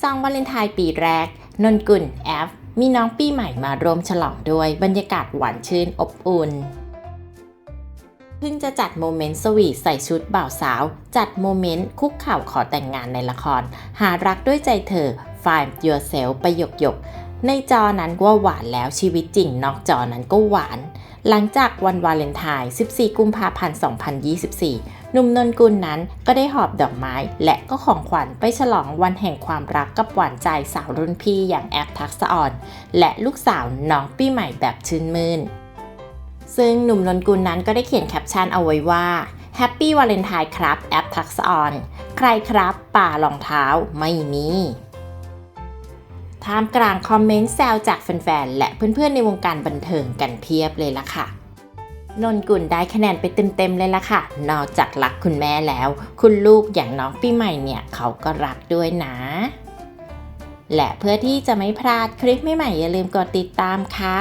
ซองวาเลนไทน์ปีแรก นนกุลแอฟ มีน้องปีใหม่มาร่วมฉลองด้วยบรรยากาศหวานชื่นอบอุ่นเพิ่งจะจัดโมเมนต์สวีทใส่ชุดบ่าวสาว จัดโมเมนต์คุกเข่าขอแต่งงานในละคร หารักด้วยใจเธอ Find Yourself ไปหยกหยกในจอนั้นว่าหวานแล้วชีวิตจริงนอกจอนั้นก็หวาน หลังจากวันวาเลนไทน์ 14 กุมภาพันธ์ 2024 หนุ่มนนกุลนั้นก็ได้หอบดอกไม้และก็ของขวัญไปฉลองวันแห่งความรักกับหวานใจสาวรุ่นพี่อย่างแอฟทักษอ่อน และลูกสาวน้องปีใหม่แบบชื่นมื่น ซึ่งหนุ่มนนกุลนั้นก็ได้เขียนแคปชั่นเอาไว้ว่า Happy Valentine ครับแอปทักษะออน ใครครับ ป่ารองเท้าไม่มี ท่ามกลางคอมเมนต์แซวจากแฟนๆ และเพื่อนๆ ในวงการบันเทิงกันเพียบเลยล่ะค่ะ นนกุลได้คะแนนไปเต็มๆ เลยล่ะค่ะ นอกจากรักคุณแม่แล้ว คุณลูกอย่างน้องปีใหม่เนี่ยเขาก็รักด้วยนะ และเพื่อที่จะไม่พลาดคลิปใหม่ๆ อย่าลืมกดติดตามค่ะ